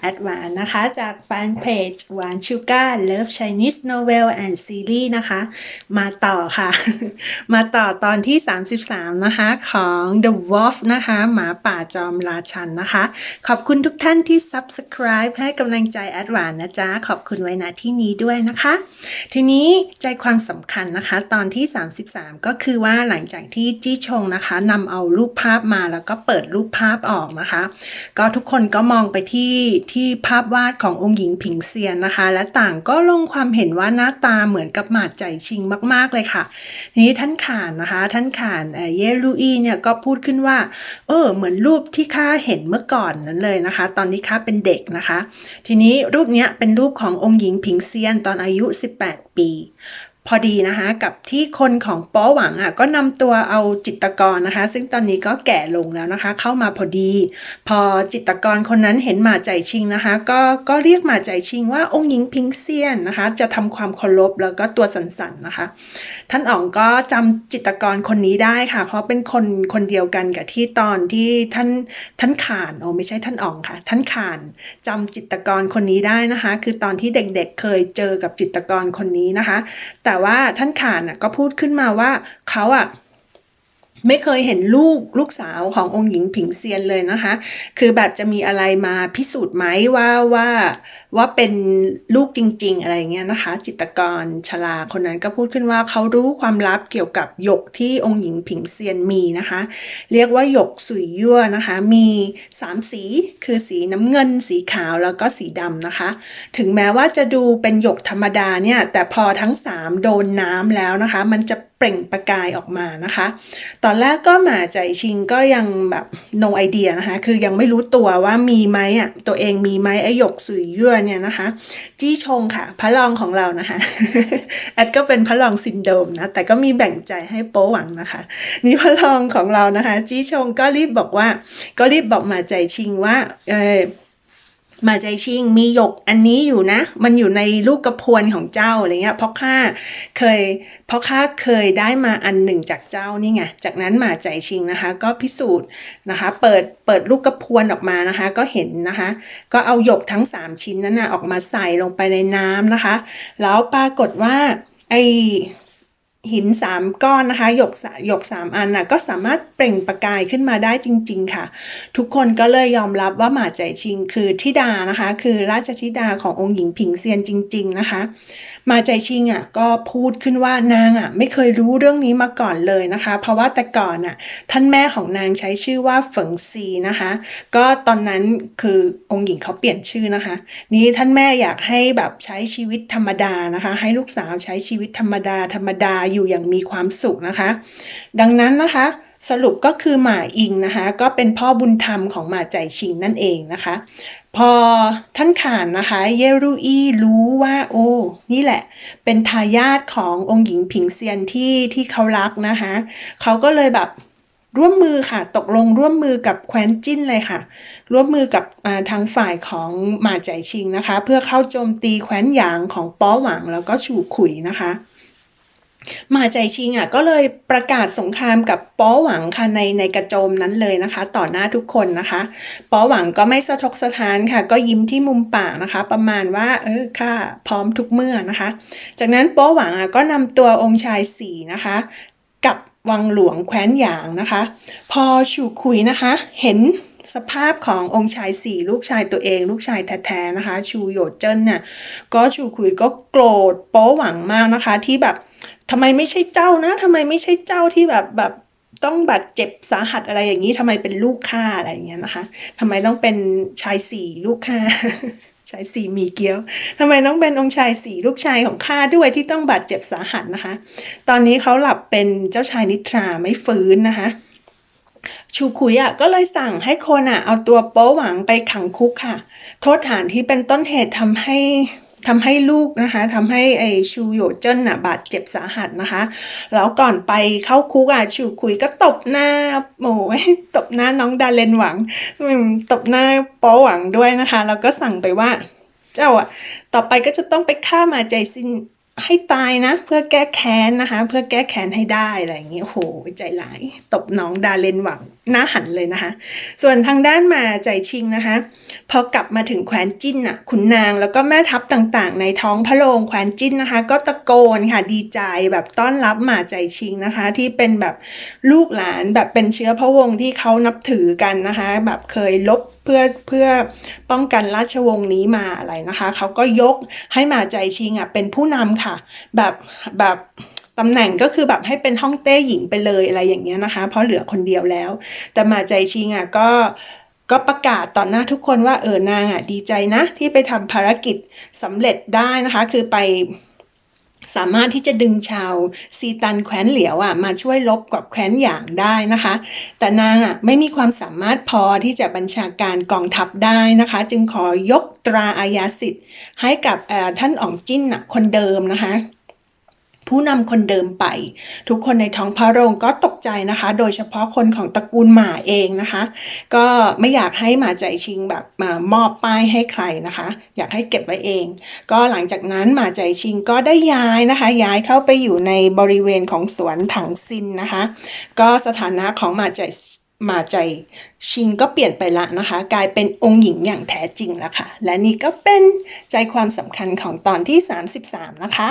แอดวานนะคะ จากแฟนเพจหวานชูการ์ Love Chinese Novel and Series นะคะ มาต่อค่ะ มาต่อตอนที่ 33 นะคะ ของ The Wolf นะคะ หมาป่าจอมราชันนะคะ ขอบคุณทุกท่านที่ Subscribe ให้กำลังใจแอดวานนะจ๊ะ ขอบคุณไว้ณที่นี้ด้วยนะคะ ทีนี้ใจความสำคัญนะคะ ตอนที่ 33 ก็คือว่าหลังจากที่จี้ชงนะคะนำเอารูปภาพมาแล้วก็เปิดรูปภาพออกนะคะ ก็ทุกคนก็มองไปที่ที่ภาพวาดขององค์หญิงผิงเซียนนะคะ และต่างก็ลงความเห็นว่าหน้าตาเหมือนกับหมาดใจชิงมาก ๆเลยค่ะทีนี้ท่านขานนะคะ ท่านขานเอ่อเยลูอีเนี่ยก็พูดขึ้นว่า เออ เหมือนรูปที่ข้าเห็นเมื่อก่อนนั้นเลยนะคะ ตอนนี้ข้าเป็นเด็กนะคะ ทีนี้รูปเนี้ยเป็นรูปขององค์หญิงผิงเซียนตอนอายุ 18 ปี พอดีนะคะ กับที่คนของป้อหวังอะก็นำตัวเอาจิตกรนะคะ ซึ่งตอนนี้ก็แก่ลงแล้วนะคะ เข้ามาพอดี พอจิตกรคนนั้นเห็นหมาใจชิงนะคะ ก็ก็เรียกหมาใจชิงว่าองค์หญิงพิงเซียนนะคะ จะทำความเคารพแล้วก็ตัวสันๆนนะคะ ท่านอ๋องก็จำจิตกรคนนี้ได้ค่ะ เพราะเป็นคนคนเดียวกันกับที่ตอนที่ท่านท่านขานโอ้ไม่ใช่ท่านอ๋องค่ะ ท่านขานจำจิตกรคนนี้ได้นะคะ คือตอนที่เด็กๆเคยเจอกับจิตกรคนนี้นะคะแต่แต่ว่าท่านขานก็พูดขึ้นมาว่าเขาอะ ไม่เคยเห็นลูกลูกสาวขององค์หญิงผิงเซียนเลยนะคะ คือแบบจะมีอะไรมาพิสูจน์ไหมว่าว่าว่าเป็นลูกจริง ๆ อะไรเงี้ยนะคะ จิตกรชลาคนนั้นก็พูดขึ้นว่าเขารู้ความลับเกี่ยวกับหยกที่องค์หญิงผิงเซียนมีนะคะ เรียกว่าหยกสุยยั่วนะคะ มีสามสีคือสีน้ำเงิน สีขาวแล้วก็สีดำนะคะ ถึงแม้ว่าจะดูเป็นหยกธรรมดาเนี่ยแต่พอทั้งสามโดนน้ำแล้วนะคะ มันจะ เปล่งประกายออกมานะคะ ตอนแรกก็หมาใจชิงก็ยังแบบ no idea นะคะ คือยังไม่รู้ตัวว่ามีไหมอะ ตัวเองมีไหมไอหยกสุยยั่วเนี่ยนะคะ จี้ชงค่ะ พระรองของเรานะคะ แอดก็เป็นพระรองซินโดมนะ แต่ก็มีแบ่งใจให้โป๊หวังนะคะ นี่พระรองของเรานะคะ จี้ชงก็รีบบอกว่า ก็รีบบอกหมาใจชิงว่า เออ มาใจชิงมีหยกอันนี้อยู่นะ มันอยู่ในลูกกระพวนของเจ้าอะไรเงี้ยเพราะข้าเคย เพราะข้าเคยได้มาอันหนึ่งจากเจ้านี่ไงจากนั้นมาใจชิงนะคะ ก็พิสูจน์นะคะ เปิดเปิดลูกกระพวนออกมานะคะ ก็เห็นนะคะ ก็เอาหยกทั้ง 3 ชิ้นนั้นนะออกมาใส่ลงไปในน้ำนะคะ แล้วปรากฏว่าไอ หินสามก้อนนะคะหยกหยกสามอันน่ะก็สามารถเปล่งประกายขึ้นมาได้จริง ๆ ค่ะ ทุกคนก็เลยยอมรับว่าหมาใจชิงคือธิดานะคะ คือราชธิดาขององค์หญิงผิงเซียนจริง ๆ นะคะมาใจชิงอะก็พูดขึ้นว่านางอะไม่เคยรู้เรื่องนี้มาก่อนเลยนะคะ เพราะว่าแต่ก่อนอะท่านแม่ของนางใช้ชื่อว่าเฟิงซีนะคะ ก็ตอนนั้นคือองค์หญิงเขาเปลี่ยนชื่อนะคะ นี่ท่านแม่อยากให้แบบใช้ชีวิตธรรมดานะคะ ให้ลูกสาวใช้ชีวิตธรรมดาธรรมดาอยู่อย่างมีความสุขนะคะ ดังนั้นนะคะสรุปก็คือหมาอิงนะคะ ก็เป็นพ่อบุญธรรมของหมาใจชิงนั่นเองนะคะ พอท่านขานนะคะ เยรูอีรู้ว่าโอ้นี่แหละ เป็นทายาทขององค์หญิงผิงเซียนที่ที่เขารักนะคะเขาก็เลยแบบร่วมมือค่ะ ตกลงร่วมมือกับแคว้นจิ้นเลยค่ะ ร่วมมือกับทางฝ่ายของหมาใจชิงนะคะ เพื่อเข้าโจมตีแคว้นหยางของป้อหวังแล้วก็ฉูขุยนะคะ มาใจชิงอะก็เลยประกาศสงครามกับป้อหวังค่ะในในกระโจมนั้นเลยนะคะ ต่อหน้าทุกคนนะคะป้อหวังก็ไม่สะทกสะท้านค่ะ ก็ยิ้มที่มุมปากนะคะ ประมาณว่าเออข้าพร้อมทุกเมื่อนะคะ จากนั้นป้อหวังอะก็นำตัวองค์ชายสี่นะคะกับวังหลวงแคว้นหยางนะคะ พอชูคุยนะคะ เห็นสภาพขององค์ชายสี่ลูกชายตัวเอง ลูกชายแท้ๆนะคะ ชูโยเจิ้นเนี่ยก็ชูคุยก็โกรธโป๊หวังมากนะคะที่แบบ ทำไมไม่ใช่เจ้านะทำไมไม่ใช่เจ้าที่แบบแบบต้องบาดเจ็บสาหัสอะไรอย่างนี้ทำไมเป็นลูกข้าอะไรอย่างเงี้ยนะคะทำไมต้องเป็นชายสี่ลูกข้าชายสี่มีเกี้ยวทำไมต้องเป็นองค์ชายสี่ลูกชายของข้าด้วยที่ต้องบาดเจ็บสาหัสนะคะ ตอนนี้เขาหลับเป็นเจ้าชายนิทราไม่ฟื้นนะคะ ชูคุยอะก็เลยสั่งให้คนอะเอาตัวโป๊หวังไปขังคุกค่ะ โทษฐานที่เป็นต้นเหตุทำให้ ทำให้ลูกนะคะทำให้ไอชูโยเจิ้นน่ะบาดเจ็บสาหัสนะคะ แล้วก่อนไปเข้าคุกอะชูคุยก็ตบหน้าโอ้ยตบหน้าน้องดาเลนหวังตบหน้าโป๊หวังด้วยนะคะ แล้วก็สั่งไปว่า เจ้าอะ ต่อไปก็จะต้องไปฆ่ามาใจซิน ให้ตายนะ เพื่อแก้แค้นนะคะ เพื่อแก้แค้นให้ได้อะไรอย่างเงี้ยโหใจหลาย ตบน้องดาเลนหวังหน้าหันเลยนะคะ ส่วนทางด้านมาใจชิงนะคะ พอกลับมาถึงแคว้นจิ้นน่ะขุนนางแล้วก็แม่ทัพต่างๆ ในท้องพระโรงแคว้นจิ้นนะคะ ก็ตะโกนค่ะดีใจแบบต้อนรับมาใจชิงนะคะ ที่เป็นแบบลูกหลานแบบเป็นเชื้อพระวงศ์ที่เขานับถือกันนะคะ แบบเคยลบเพื่อเพื่อป้องกันราชวงศ์นี้มาอะไรนะคะเขาก็ยกให้มาใจชิงอะเป็นผู้นำค่ะ แบบแบบตำแหน่งก็คือแบบให้เป็นห้องเต้หญิงไปเลยอะไรอย่างเงี้ยนะคะ เพราะเหลือคนเดียวแล้ว แต่หมาใจชิงอะก็ก็ประกาศต่อหน้าทุกคนว่าเออนางอะดีใจนะที่ไปทำภารกิจสำเร็จได้นะคะ คือไป สามารถที่จะดึงชาวซีตันแคว้นเหลียวอะมาช่วยลบกับแคว้นหยางได้นะคะ แต่นางอะไม่มีความสามารถพอที่จะบัญชาการกองทัพได้นะคะ จึงขอยกตราอาญาสิทธิ์ให้กับท่านอ๋องจิ้นอะคนเดิมนะคะ ผู้นำคนเดิมไป ทุกคนในท้องพระโรงก็ตกใจนะคะ โดยเฉพาะคนของตระกูลหมาเองนะคะ ก็ไม่อยากให้หมาใจชิงแบบมามอบป้ายให้ใครนะคะ อยากให้เก็บไว้เอง ก็หลังจากนั้นหมาใจชิงก็ได้ย้ายนะคะ ย้ายเข้าไปอยู่ในบริเวณของสวนถังซินนะคะ ก็สถานะของหมาใจหมาใจชิงก็เปลี่ยนไปละนะคะ กลายเป็นองค์หญิงอย่างแท้จริงแล้วค่ะ และนี่ก็เป็นใจความสำคัญของตอนที่ 33 นะคะ